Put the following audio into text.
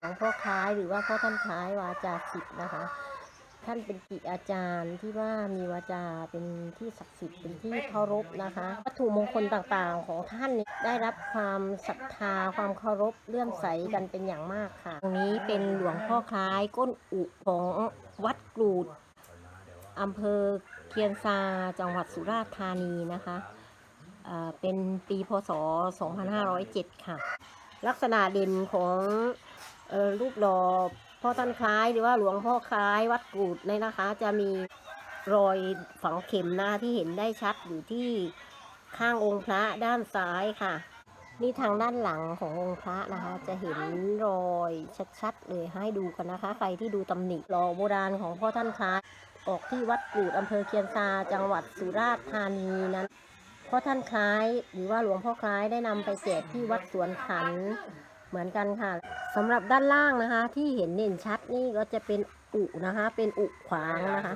หลวงพ่อคล้ายหรือว่าพ่อท่านคล้ายวาจาสิทธ์นะคะ ท่านเป็นกิจอาจารย์ที่ว่ามีวาจาเป็นที่ศักดิ์สิทธิ์เป็นที่เคารพนะคะ วัตถุมงคลต่างๆของท่านนี้ได้รับความศรัทธาความเคารพเลื่อมใสกันเป็นอย่างมากค่ะตรงนี้เป็นหลวงพ่อคล้ายก้นอุของวัดกรูดอำเภอเคียนซาจังหวัดสุราษฎร์ธานีนะคะเป็นปีพศ 2507 ค่ะ ลักษณะเด่นของ รูปหล่อพ่อท่านคล้ายหรือว่าหลวงพ่อคล้ายวัดกูดเนี่ยนะคะ จะมีรอยฝังเข็มหน้าที่เห็นได้ชัดอยู่ที่ข้างองค์พระด้านซ้ายค่ะ นี่ทางด้านหลังขององค์พระนะคะ จะเห็นรอยชัดๆเลยให้ดูกันนะคะ ใครที่ดูตำหนิหล่อโบราณของพ่อท่านคล้ายออกที่วัดกูดอำเภอเคียนซาจังหวัดสุราษฎร์ธานีนั้นพ่อท่านคล้าย หรือว่าหลวงพ่อคล้ายได้นำไปแจกที่วัดสวนขัน เหมือนกันค่ะสำหรับด้านล่างนะคะ ที่เห็นเด่นชัดนี่ก็จะเป็นอุนะคะ เป็นอุขวางนะคะ